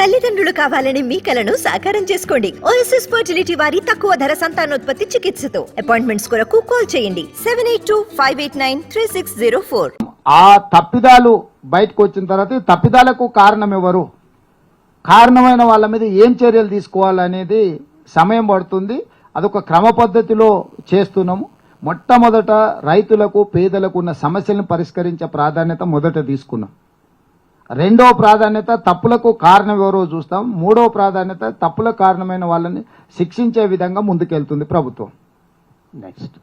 తల్లిదండ్రులు కావాలని మీ కలను సాకారం చేసుకోండి. ఓఎస్ఎస్ ఫర్టిలిటీ వారి తక్కువ ధర సంతానోత్పత్తి చికిత్సతో. అపాయింట్మెంట్స్ కొరకు కాల్ చేయండి. Seven eight two five eight nine three six zero four ఆ తప్పిదాలు బయటకు వచ్చిన తర్వాత తప్పిదాలకు కారణం ఎవరు? కారణమైన వాళ్ళ మీద ఏం చర్యలు తీసుకోవాలనేది సమయం పడుతుంది. అదొక క్రమ పద్ధతిలో చేస్తున్నాము. మొట్టమొదట రైతులకు పేదలకు ఉన్న సమస్యలను పరిష్కరించే ప్రాధాన్యత మొదట తీసుకున్నాం. రెండవ ప్రాధాన్యత తప్పులకు కారణం ఎవరో చూస్తాం. మూడవ ప్రాధాన్యత తప్పులకు కారణమైన వాళ్ళని శిక్షించే విధంగా ముందుకెళ్తుంది ప్రభుత్వం. నెక్స్ట్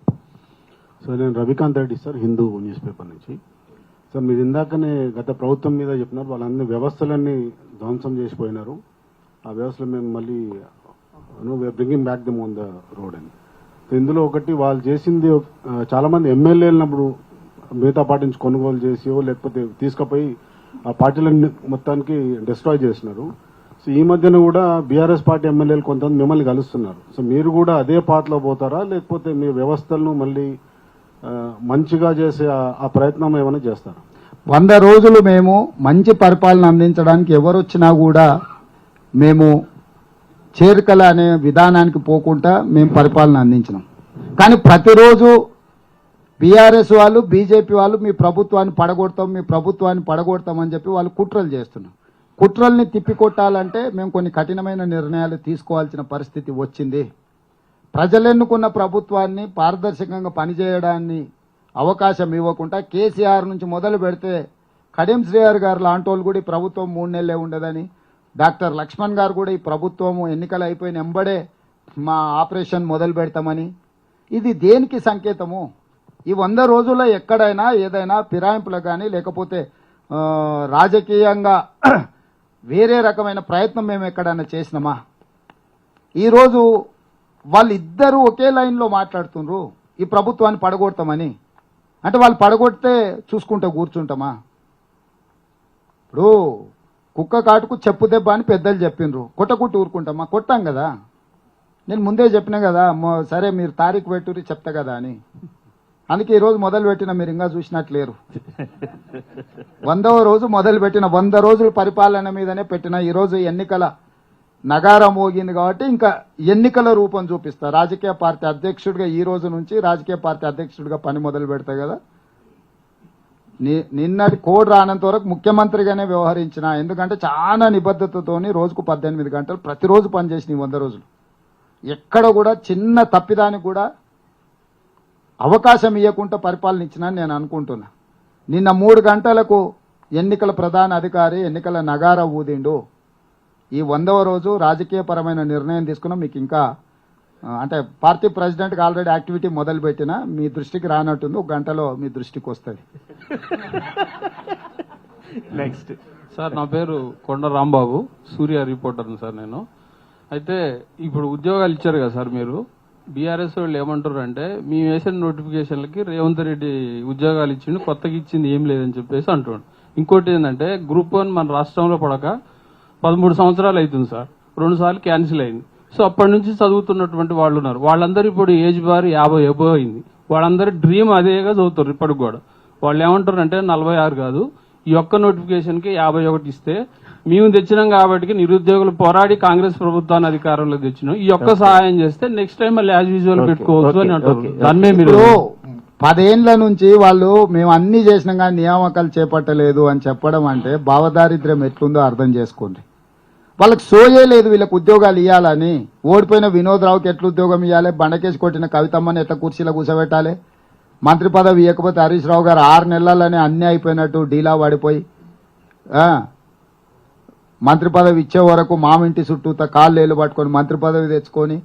సార్ నేను Ravikanth Reddy sir Hindu news paper నుంచి. సార్ మీరు ఇందాకనే గత ప్రభుత్వం మీద చెప్పినారు వాళ్ళన్ని వ్యవస్థలన్నీ ధ్వంసం చేసిపోయినారు. ఆ వ్యవస్థలు మేము మళ్ళీ bringing back them on the road అని సో ఇందులో ఒకటి వాళ్ళు చేసింది ఆ, చాలా మంది ఎమ్మెల్యేలప్పుడు మిగతా పార్టీ నుంచి కొనుగోలు చేసి లేకపోతే తీసుకుపోయి ఆ పార్టీలను మొత్తానికి డిస్ట్రాయ్ చేసినారు. సో ఈ మధ్యన కూడా బీఆర్ఎస్ పార్టీ ఎమ్మెల్యేలు కొంతమంది మిమ్మల్ని కలుస్తున్నారు. సో మీరు కూడా అదే పాటలో పోతారా? లేకపోతే మీ వ్యవస్థలను మళ్ళీ మంచిగా చేసే ఆ- ఆ ప్రయత్నం ఏమైనా చేస్తారా? వంద రోజులు మేము మంచి పరిపాలన అందించడానికి ఎవరు వచ్చినా కూడా మేము చేరికల అనే విధానానికి పోకుండా మేము పరిపాలన అందించినాం. కానీ ప్రతిరోజు బీఆర్ఎస్ వాళ్ళు బీజేపీ వాళ్ళు మీ ప్రభుత్వాన్ని పడగొడతాం మీ ప్రభుత్వాన్ని పడగొడతాం అని చెప్పి వాళ్ళు కుట్రలు చేస్తున్నారు. కుట్రల్ని తిప్పికొట్టాలంటే మేము కొన్ని కఠినమైన నిర్ణయాలు తీసుకోవాల్సిన పరిస్థితి వచ్చింది. ప్రజలెన్నుకున్న ప్రభుత్వాన్ని పారదర్శకంగా పనిచేయడాన్ని అవకాశం ఇవ్వకుండా కేసీఆర్ నుంచి మొదలు పెడితే కడియం శ్రీఆర్ గారు లాంటి వాళ్ళు కూడా ఈ ప్రభుత్వం మూడు నెలలే ఉండదని డాక్టర్ లక్ష్మణ్ గారు కూడా ఈ ప్రభుత్వము ఎన్నికలు అయిపోయిన ఎంబడే మా ఆపరేషన్ మొదలు పెడతామని. ఇది దేనికి సంకేతము? ఈ వంద రోజుల్లో ఎక్కడైనా ఏదైనా ఫిరాయింపులు కానీ లేకపోతే రాజకీయంగా వేరే రకమైన ప్రయత్నం మేము ఎక్కడైనా చేసినామా? ఈరోజు వాళ్ళిద్దరూ ఒకే లైన్లో మాట్లాడుతుండ్రు ఈ ప్రభుత్వాన్ని పడగొడతామని. అంటే వాళ్ళు పడగొడితే చూసుకుంటూ కూర్చుంటామా? ఇప్పుడు కుక్క కాటుకు చెప్పు దెబ్బ అని పెద్దలు చెప్పిండ్రు. కొట్టకుట్టు ఊరుకుంటామా? కొట్టాం కదా. నేను ముందే చెప్పినా కదా సరే మీరు తారీఖు పెట్టుర్రి చెప్తా కదా అని. అందుకే ఈ రోజు మొదలు పెట్టిన మీరు ఇంకా చూసినట్లేరు. వందవ రోజు మొదలు పెట్టిన వంద రోజుల పరిపాలన మీదనే పెట్టిన ఈ రోజు ఎన్నికల నగారం మోగింది కాబట్టి ఇంకా ఎన్నికల రూపం చూపిస్తా. రాజకీయ పార్టీ అధ్యక్షుడిగా ఈ రోజు నుంచి రాజకీయ పార్టీ అధ్యక్షుడిగా పని మొదలు పెడతా కదా. ని- నిన్నటి కోడ్ రానంత వరకు ముఖ్యమంత్రిగానే వ్యవహరించిన. ఎందుకంటే చాలా నిబద్ధతతోని రోజుకు పద్దెనిమిది గంటలు ప్రతిరోజు పనిచేసిన వంద రోజులు. ఎక్కడ కూడా చిన్న తప్పిదానికి కూడా అవకాశం ఇవ్వకుండా పరిపాలన నేను అనుకుంటున్నా. నిన్న మూడు గంటలకు ఎన్నికల ప్రధాన అధికారి ఎన్నికల నగార ఊదిండు. ఈ వందవ రోజు రాజకీయపరమైన నిర్ణయం తీసుకున్నా. మీకు ఇంకా అంటే పార్టీ ప్రెసిడెంట్కి ఆల్రెడీ యాక్టివిటీ మొదలుపెట్టిన మీ దృష్టికి రానట్టుంది. ఒక గంటలో మీ దృష్టికి వస్తుంది. నెక్స్ట్ సార్ నా పేరు కొండ రాంబాబు. సూర్య రిపోర్టర్ సార్ నేను. అయితే ఇప్పుడు ఉద్యోగాలు ఇచ్చారు కదా సార్ మీరు. బీఆర్ఎస్ వాళ్ళు ఏమంటారు అంటే మేము వేసిన నోటిఫికేషన్లకి రేవంత్ రెడ్డి ఉద్యోగాలు ఇచ్చిండు కొత్తగా ఇచ్చింది ఏం లేదని చెప్పేసి అంటున్నాడు. ఇంకోటి ఏంటంటే గ్రూప్ వన్ మన రాష్ట్రంలో పడక పదమూడు సంవత్సరాలు అవుతుంది సార్. రెండు సార్లు క్యాన్సిల్ అయింది. సో అప్పటి నుంచి చదువుతున్నటువంటి వాళ్ళు ఉన్నారు. వాళ్ళందరూ ఇప్పుడు ఏజ్ బార్ యాభై ఎబో అయింది. వాళ్ళందరూ డ్రీమ్ అదేగా చదువుతారు ఇప్పటికి కూడా. వాళ్ళు ఏమంటారు అంటే నలభై ఆరు కాదు ఈ ఒక్క నోటిఫికేషన్కి యాభై ఒకటి ఇస్తే మేము తెచ్చినాం కాబట్టి నిరుద్యోగులు పోరాడి కాంగ్రెస్ ప్రభుత్వాన్ని అధికారంలో తెచ్చినాం. ఈ ఒక్క సహాయం చేస్తే నెక్స్ట్ టైం మళ్ళీ యాజ్ యూజువల్ పెట్టుకోవచ్చు అని అంటారు. మీరు పదేండ్ల నుంచి వాళ్ళు మేము అన్ని చేసినాం కానీ నియామకాలు చేపట్టలేదు అని చెప్పడం అంటే భావదారిద్ర్యం ఎట్లుందో అర్థం చేసుకోండి. వాళ్ళకి సోయే లేదు వీళ్ళకి ఉద్యోగాలు ఇవ్వాలని ఓడిపోయిన వినోద్ రావుకి ఎట్లా ఉద్యోగం ఇవ్వాలి బండకేసి కొట్టిన కవితమ్మని ఎట్లా కుర్చీలో కూర్చోబెట్టాలి? మంత్రి పదవి ఇవ్వకపోతే హరీష్ రావు గారు ఆరు నెలలనే అన్నీ అయిపోయినట్టు డీలా పడిపోయి మంత్రి పదవి ఇచ్చే వరకు మామింటి చుట్టూత కాళ్ళు ఏళ్ళు పట్టుకొని మంత్రి పదవి తెచ్చుకొని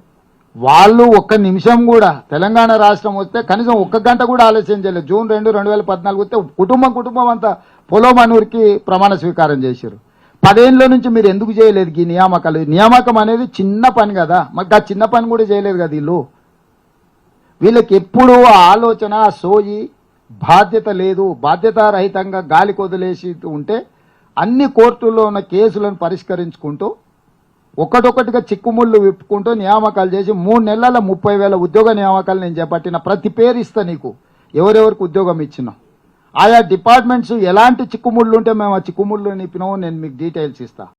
వాళ్ళు ఒక్క నిమిషం కూడా తెలంగాణ రాష్ట్రం వస్తే కనీసం ఒక్క గంట కూడా ఆలస్యం చేయలేదు. జూన్ రెండు రెండు వేల పద్నాలుగు వస్తే కుటుంబం కుటుంబం అంతా పొలోమనూరికి ప్రమాణ స్వీకారం చేశారు. పదేళ్ళ నుంచి మీరు ఎందుకు చేయలేదు ఈ నియామకాలు? నియామకం అనేది చిన్న పని కదా. మాకు ఆ చిన్న పని కూడా చేయలేదు కదా వీళ్ళు. వీళ్ళకి ఎప్పుడూ ఆలోచన సోయి బాధ్యత లేదు. బాధ్యతారహితంగా గాలి కొదిలేసి ఉంటే అన్ని కోర్టుల్లో ఉన్న కేసులను పరిష్కరించుకుంటూ ఒకటొకటిగా చిక్కుముళ్ళు విప్పుకుంటూ నియామకాలు చేసి మూడు నెలల ముప్పై వేల ఉద్యోగ నియామకాలు నేను చేపట్టిన ప్రతి పేరు ఇస్తా నీకు. ఎవరెవరికి ఉద్యోగం ఇచ్చినా. ఆయా డిపార్ట్మెంట్స్ ఎలాంటి చిక్కుముళ్ళు ఉంటే మేము ఆ చిక్కుముళ్ళు నిప్పినామో నేను మీకు డీటెయిల్స్ ఇస్తా.